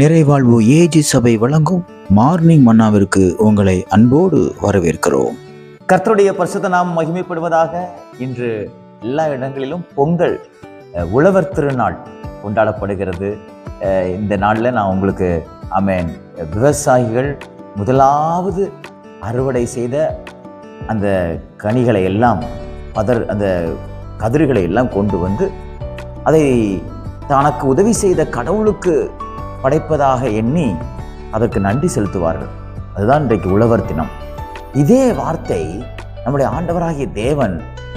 நிறைவாழ்வு AG சபை வழங்கும் morning மன்னாவிற்கு உங்களை அன்போடு வரவேற்கிறோம். கர்த்தருடைய பரிசுத்த நாம் மகிமைப்படுவதாக இன்று எல்லா இடங்களிலும் பொங்கல் உழவர் திருநாள் கொண்டாடப்படுகிறது. இந்த நாளில் நான் உங்களுக்கு அமேன் விவசாயிகள் முதலாவது அறுவடை செய்த அந்த கனிகளை எல்லாம் பதர் அந்த கதிர்களை எல்லாம் கொண்டு வந்து அதை தனக்கு உதவி செய்த கடவுளுக்கு படைப்பதாக எண்ணி அதற்கு நன்றி செலுத்துவார்கள். அதுதான் இன்றைக்கு உழவர் தினம். இதே வார்த்தை நம்முடைய ஆண்டவராகிய தேவன்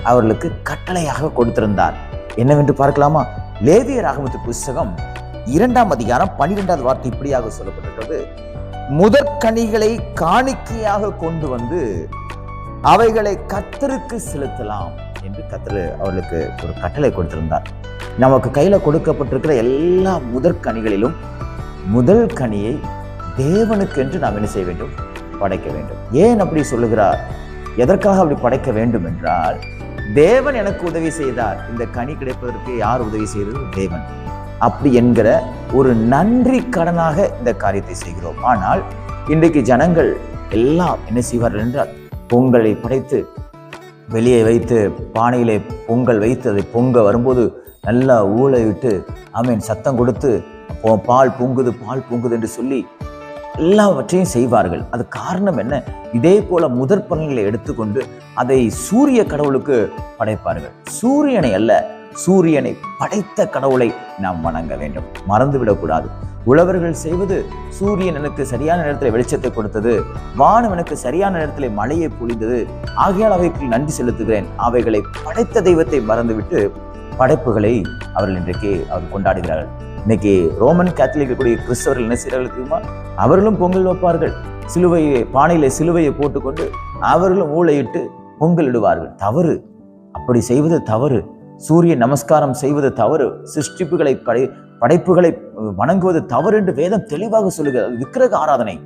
அவர்களுக்கு கட்டளையாக கொடுத்திருந்தார். என்னவென்று பார்க்கலாமா? லேவிய ராகமத்து புஸ்தகம் இரண்டாம் அதிகாரம் பன்னிரெண்டாவது வார்த்தை இப்படியாக சொல்லப்பட்டிருக்கிறது. முதற்கனிகளை காணிக்கையாக கொண்டு வந்து அவைகளை கத்தருக்கு செலுத்தலாம் என்று கத்தர் அவர்களுக்கு ஒரு கட்டளை கொடுத்திருந்தார். நமக்கு கையில கொடுக்கப்பட்டிருக்கிற எல்லா முதற்கனிகளிலும் முதல் கனியை தேவனுக்கென்று நாம் என்ன செய்ய வேண்டும்? படைக்க வேண்டும். ஏன் அப்படி சொல்லுகிறார்? எதற்காக அப்படி படைக்க வேண்டும் என்றால் தேவன் எனக்கு உதவி செய்தார். இந்த கனி கிடைப்பதற்கு யார் உதவி செய்தது தேவன். அப்படி என்கிற ஒரு நன்றி கடனாக இந்த காரியத்தை செய்கிறோம். ஆனால் இன்றைக்கு ஜனங்கள் எல்லாம் என்ன செய்வார்கள் என்றால் பொங்கலை படைத்து வெளியே வைத்து பானையிலே பொங்கல் வைத்து அதை பொங்க வரும்போது நல்லா ஊழ விட்டு ஆமீன் சத்தம் கொடுத்து பால் பொங்குது பால் பொங்குது என்று சொல்லி எல்லாவற்றையும் செய்வார்கள். அது காரணம் என்ன? இதே போல முதற் பலன்களை எடுத்துக்கொண்டு அதை சூரிய கடவுளுக்கு படைப்பார்கள். சூரியனை அல்ல சூரியனை படைத்த கடவுளை நாம் வணங்க வேண்டும். மறந்து விடக்கூடாது உழவர்கள் செய்வது சூரியன் எனக்கு சரியான நேரத்தில் வெளிச்சத்தை கொடுத்தது வானம் எனக்கு சரியான நேரத்தில் மழையை பொழிந்தது ஆகையால் அவைக்கு நன்றி செலுத்துகிறேன். அவைகளை படைத்த தெய்வத்தை மறந்துவிட்டு படைப்புகளை அவர்கள் இன்றைக்கு அவர் கொண்டாடுகிறார்கள். இன்னைக்கு ரோமன் கேத்தலிக் கூடிய கிறிஸ்தவர்கள் என்ன செய்கிறார்கள் தெரியுமா? அவர்களும் பொங்கல் வைப்பார்கள். சிலுவையை பானையில் சிலுவையை போட்டுக்கொண்டு அவர்களும் ஊழையிட்டு பொங்கல் இடுவார்கள். தவறு. அப்படி செய்வது தவறு. சூரிய நமஸ்காரம் செய்வது தவறு. சிருஷ்டிப்புகளை படை படைப்புகளை வணங்குவது தவறு என்று வேதம் தெளிவாக சொல்லுகிறது. விக்கிரக ஆராதனை.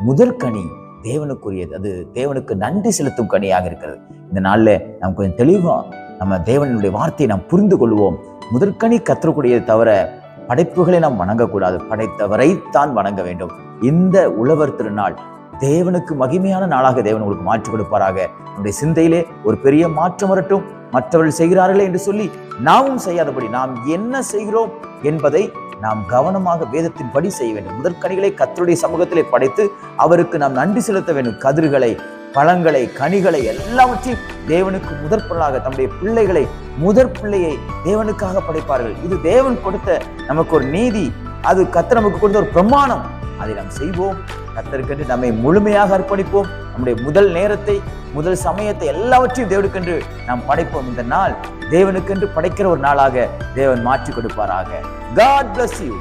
முதல் கனி தேவனுக்குரியது. அது தேவனுக்கு நன்றி செலுத்தும் கனியாக இருக்கிறது. இந்த நாளில் நாம் கொஞ்சம் தெளிவாக நம்ம தேவனுடைய வார்த்தையை நாம் புரிந்து கொள்வோம். முதற்கனி கத்தரக்கூடியது தவிர படைப்புகளை நாம் வணங்கக்கூடாது. படைத்தவரை தான் வணங்க வேண்டும். இந்த உழவர் திருநாள் தேவனுக்கு மகிமையான நாளாக தேவன் உங்களுக்கு மாற்றி கொடுப்பாராக. நம்முடைய சிந்தையிலே ஒரு பெரிய மாற்றம் வரட்டும். மற்றவர்கள் செய்கிறார்களே என்று சொல்லி நாமும் செய்யாதபடி நாம் என்ன செய்கிறோம் என்பதை நாம் கவனமாக வேதத்தின்படி செய்ய வேண்டும். முதற்கனிகளை கத்தருடைய சமூகத்திலே படைத்து அவருக்கு நாம் நன்றி செலுத்த வேண்டும். கதிர்களை பழங்களை கனிகளை எல்லாவற்றையும் தேவனுக்கு முதற் பொருளாக தம்முடைய பிள்ளைகளை முதற் பிள்ளையை தேவனுக்காக படைப்பார்கள். இது தேவன் கொடுத்த நமக்கு ஒரு நீதி அது கத்தர் நமக்கு கொடுத்த ஒரு பிரமாணம். அதை நாம் செய்வோம். கத்தருக்கென்று நம்மை முழுமையாக அர்ப்பணிப்போம். நம்முடைய முதல் நேரத்தை முதல் சமயத்தை எல்லாவற்றையும் தேவனுக்கென்று நாம் படைப்போம். இந்த நாள் தேவனுக்கென்று படைக்கிற ஒரு நாளாக தேவன் மாற்றி கொடுப்பாராக. God bless you